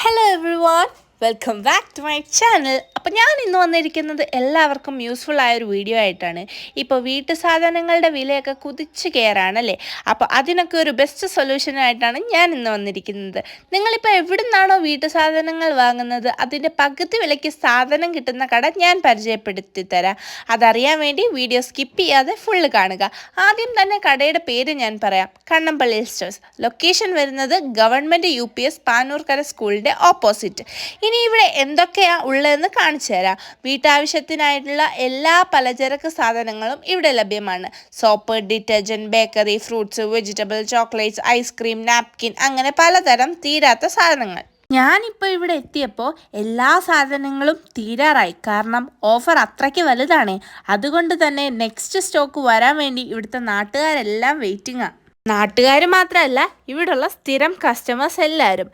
Hello everyone welcome back to my channel അപ്പോൾ ഞാൻ ഇന്ന് വന്നിരിക്കുന്നത് എല്ലാവർക്കും യൂസ്ഫുൾ ആയ ഒരു വീഡിയോ ആയിട്ടാണ്. ഇപ്പോൾ വീട്ടു സാധനങ്ങളുടെ വിലയൊക്കെ കുതിച്ച് കയറാണല്ലേ? അപ്പോൾ അതിനൊക്കെ ഒരു ബെസ്റ്റ് സൊല്യൂഷൻ ആയിട്ടാണ് ഞാൻ ഇന്ന് വന്നിരിക്കുന്നത്. നിങ്ങളിപ്പോൾ എവിടെ നിന്നാണോ വീട്ടു സാധനങ്ങൾ വാങ്ങുന്നത് അതിന്റെ പകുതി വിലയ്ക്ക് സാധനം കിട്ടുന്ന കട ഞാൻ പരിചയപ്പെടുത്തി തരാം അതറിയാൻ വേണ്ടി വീഡിയോ സ്കിപ്പ് ചെയ്യാതെ ഫുള്ള് കാണുക. ആദ്യം തന്നെ കടയുടെ പേര് ഞാൻ പറയാം. കണ്ണമ്പള്ളി സ്റ്റോഴ്സ് ലൊക്കേഷൻ വരുന്നത് government U P S Panoorkara സ്കൂളിന്റെ ഓപ്പോസിറ്റ് ഇനി ഇവിടെ എന്തൊക്കെയാണ് ഉള്ളതെന്ന് കാണിച്ചു തരാം. വീട്ടാവശ്യത്തിനായിട്ടുള്ള എല്ലാ പലചരക്ക് സാധനങ്ങളും ഇവിടെ ലഭ്യമാണ്. Soap detergent bakery fruits vegetable chocolates ice cream napkin അങ്ങനെ പലതരം തീരാത്ത സാധനങ്ങൾ. ഞാനിപ്പോൾ ഇവിടെ എത്തിയപ്പോൾ എല്ലാ സാധനങ്ങളും തീരാറായി. കാരണം ഓഫർ അത്രയ്ക്ക് വലുതാണ്. അതുകൊണ്ട് തന്നെ നെക്സ്റ്റ് സ്റ്റോക്ക് വരാൻ വേണ്ടി ഇവിടുത്തെ നാട്ടുകാരെല്ലാം വെയിറ്റിംഗാണ് നാട്ടുകാർ മാത്രമല്ല ഇവിടുള്ള സ്ഥിരം കസ്റ്റമേഴ്സ് എല്ലാവരും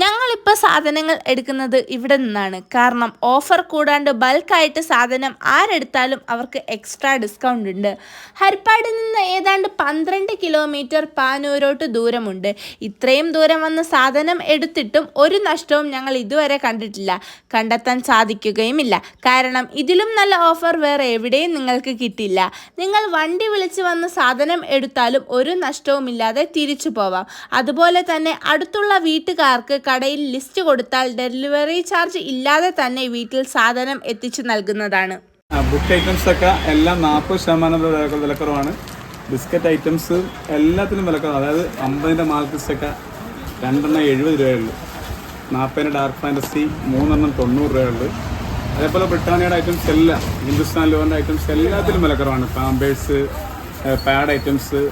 ഞങ്ങളിപ്പോൾ സാധനങ്ങൾ എടുക്കുന്നത് ഇവിടെ നിന്നാണ്. കാരണം ഓഫർ കൂടാണ്ട് ബൾക്കായിട്ട് സാധനം ആരെടുത്താലും അവർക്ക് എക്സ്ട്രാ ഡിസ്കൗണ്ട് ഉണ്ട്. ഹരിപ്പാടിൽ നിന്ന് ഏതാണ്ട് പന്ത്രണ്ട് കിലോമീറ്റർ പാനൂരോട്ട് ദൂരമുണ്ട്. ഇത്രയും ദൂരം വന്ന് സാധനം എടുത്തിട്ടും ഒരു നഷ്ടവും ഞങ്ങൾ ഇതുവരെ കണ്ടിട്ടില്ല. കണ്ടെത്താൻ സാധിക്കുകയുമില്ല. കാരണം ഇതിലും നല്ല ഓഫർ വേറെ എവിടെയും നിങ്ങൾക്ക് കിട്ടില്ല. നിങ്ങൾ വണ്ടി വിളിച്ച് വന്ന് സാധനം എടുത്താലും ഒരു നഷ്ടവുമില്ലാതെ തിരിച്ചു പോവാം. അതുപോലെ തന്നെ അടുത്തുള്ള വീട്ടുകാർക്ക് കടയിൽ ലിസ്റ്റ് കൊടുത്താൽ ഡെലിവറി ചാർജ് ഇല്ലാതെ തന്നെ വീട്ടിൽ സാധനം എത്തിച്ചു നൽകുന്നതാണ്. ബുക്ക് ഐറ്റംസ് ഒക്കെ എല്ലാം നാൽപ്പത് ശതമാനം വില- വിലക്കുറവാണ്. ബിസ്ക്കറ്റ് ഐറ്റംസ് എല്ലാത്തിനും വിലക്കുറവ് അതായത് അമ്പതിന്റെ മാൽക്കിസ് ഒക്കെ രണ്ടെണ്ണം എഴുപത് രൂപയുള്ളൂ നാൽപ്പതിന്റെ ഡാർക്ക് ഫാന്റസി മൂന്നെണ്ണം തൊണ്ണൂറ് രൂപയുള്ളൂ അതേപോലെ ബ്രിട്ടാനിയുടെ ഐറ്റംസ് എല്ലാം ഹിന്ദുസ്ഥാൻ ലോറിന്റെ ഐറ്റംസ് എല്ലാത്തിലും വിലക്കുറവാണ്. പാമ്പേഴ്സ് പാഡ് ഐറ്റംസ്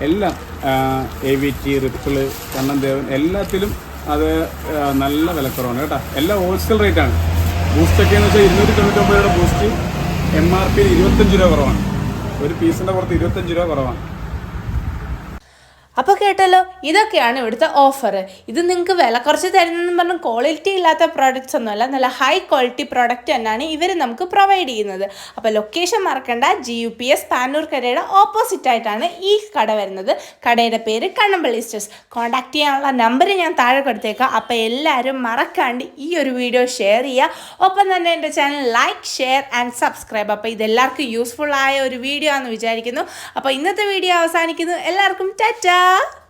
എല്ലാം A V T ripple Kannan Devan എല്ലാത്തിലും അത് നല്ല വിലക്കുറവാണ് കേട്ടോ. എല്ലാം ഹോൾസെയിൽ റേറ്റ് റേറ്റാണ് ബൂസ്റ്റൊക്കെ എന്ന് വെച്ചാൽ ഇരുന്നൂറ്റി തൊണ്ണൂറ്റൊമ്പത് രൂപയുടെ ബൂസ്റ്റ് എം ആർ പി ഇരുപത്തഞ്ച് രൂപ കുറവാണ്. ഒരു പീസിന്റെ പുറത്ത് ഇരുപത്തഞ്ച് രൂപ കുറവാണ്. അപ്പോൾ കേട്ടല്ലോ ഇതൊക്കെയാണ് ഇവിടുത്തെ ഓഫർ ഇത് നിങ്ങൾക്ക് വില കുറച്ച് തരുന്നതെന്ന് പറഞ്ഞ് ക്വാളിറ്റി ഇല്ലാത്ത പ്രോഡക്റ്റ്സ് ഒന്നുമല്ല നല്ല ഹൈ ക്വാളിറ്റി പ്രോഡക്റ്റ് തന്നെയാണ് ഇവർ നമുക്ക് പ്രൊവൈഡ് ചെയ്യുന്നത്. അപ്പോൾ ലൊക്കേഷൻ മറക്കണ്ട G U P S Panoor കരയുടെ ഓപ്പോസിറ്റ് ആയിട്ടാണ് ഈ കട വരുന്നത്. കടയുടെ പേര് കണ്ണമ്പള്ളി സ്റ്റേഴ്സ് കോൺടാക്ട് ചെയ്യാനുള്ള നമ്പർ ഞാൻ താഴെ കൊടുത്തേക്കാം. അപ്പോൾ എല്ലാവരും മറക്കാണ്ട് ഈ ഒരു വീഡിയോ ഷെയർ ചെയ്യുക. ഒപ്പം തന്നെ എന്റെ channel like share and subscribe അപ്പോൾ ഇതെല്ലാവർക്കും യൂസ്ഫുൾ ആയ ഒരു വീഡിയോ ആണെന്ന് വിചാരിക്കുന്നു. അപ്പോൾ ഇന്നത്തെ വീഡിയോ അവസാനിക്കുന്നു. എല്ലാവർക്കും ടാറ്റാ! ta-da!